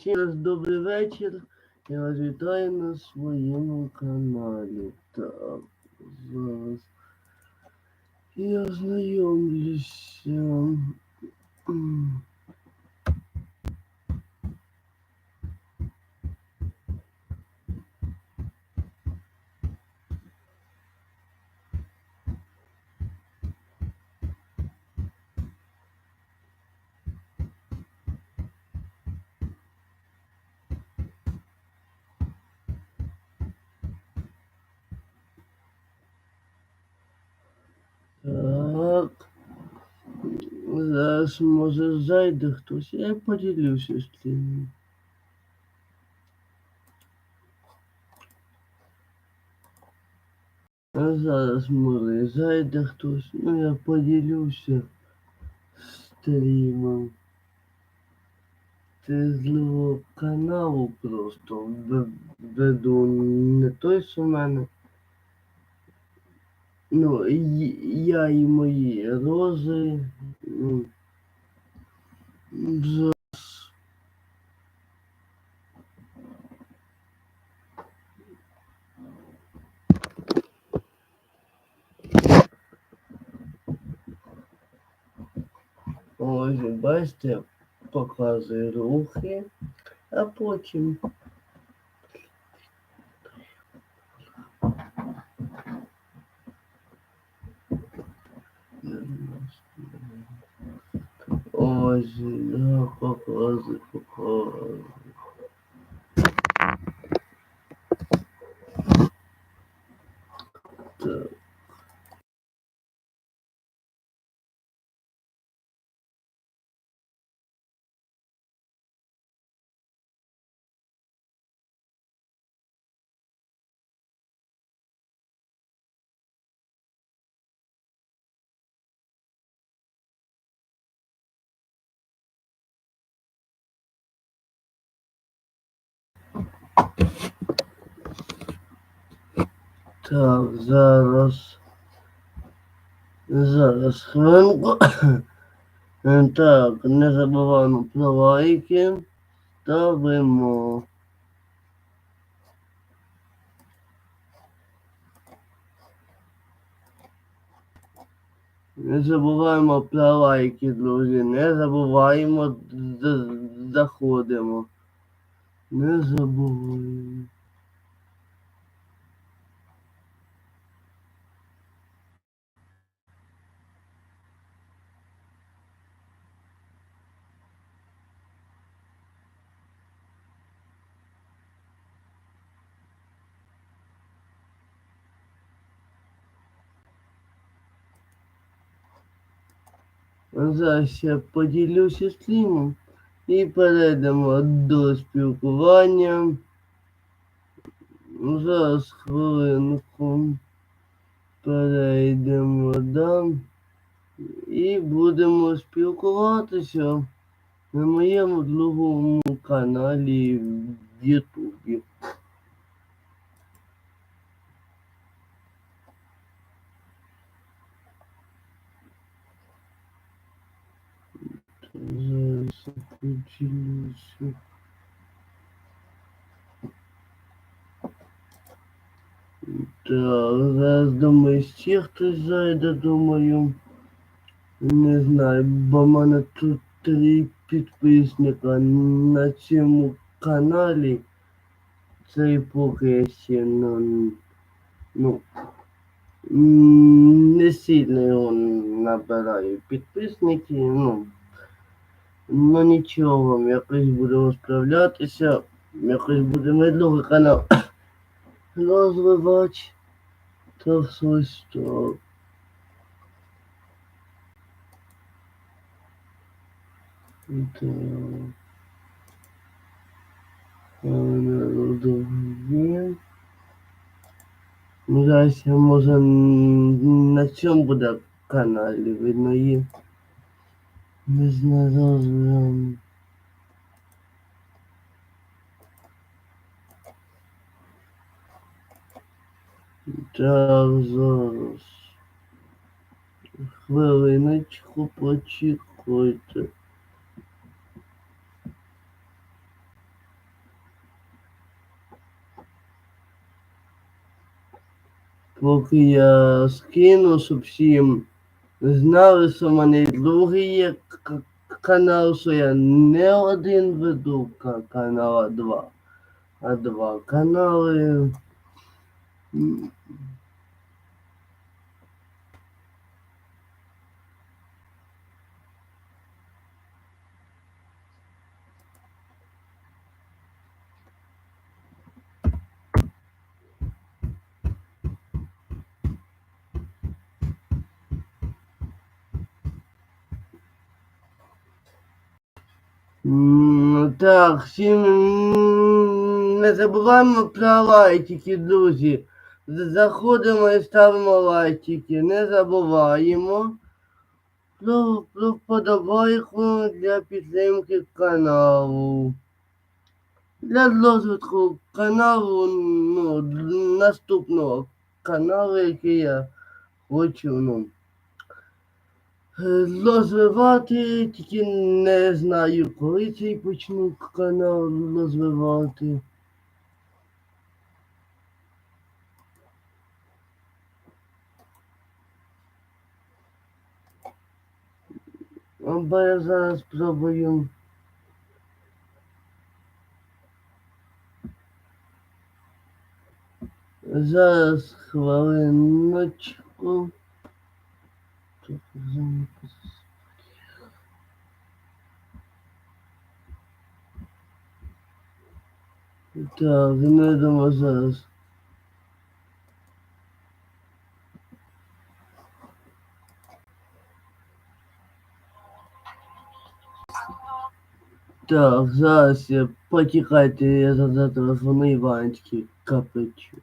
Ще раз добрий вечір. Я вас вітаю на своєму каналі. Так, зараз я знайомлюся. Зараз може зайде хтось. Я поділюся з тим. А зараз може зайде хтось. Ну я поділюся стрімом. Це злого каналу просто веду не той, що в мене. Ну, я і мої рози. Ну, за- Ось, бачите, показує рухи, а потім. Ось, да, показує, показує. Так, зараз. Зараз хвилинку. Так, не забуваємо про лайки. Ставимо. Не забуваємо про лайки, друзі. Не забуваємо, заходимо. Не забуваємо. Зараз я поділюся стрімом і перейдемо до спілкування. Зараз хвилинку перейдемо да, і будемо спілкуватися на моєму другому каналі в Ютубі. Зараз я поділюся. Так, зараз думаю, ще хтось зайде, думаю. Не знаю, бо в мене тут три підписника на цьому каналі. Це і поки ще ну, ну не сильно його набираю підписники, ну. Ну нічого, якось будемо справлятися, якось будемо другий канал розвивати. Так ось так. Так. Народу є. Ну, зараз може на цьому буде каналі видно є. Десь на зараз. Так, зараз. Хвилиночку почекайте. Поки я скину, щоб всім знали, що в мене другий є канал, що я не один веду канал, а два. А два канали. Так, всім не забуваємо про лайки, друзі. Заходимо і ставимо лайки, не забуваємо про, вподобайку для підтримки каналу. Для розвитку каналу, ну, наступного каналу, який я хочу, ну. Е, Розвивати, тільки не знаю, коли цей почну канал розвивати. Або я зараз спробую. Зараз хвилиночку. Так, не думаю зараз. Так, зараз я потікайте, я за- зателефоную Іванський капечу.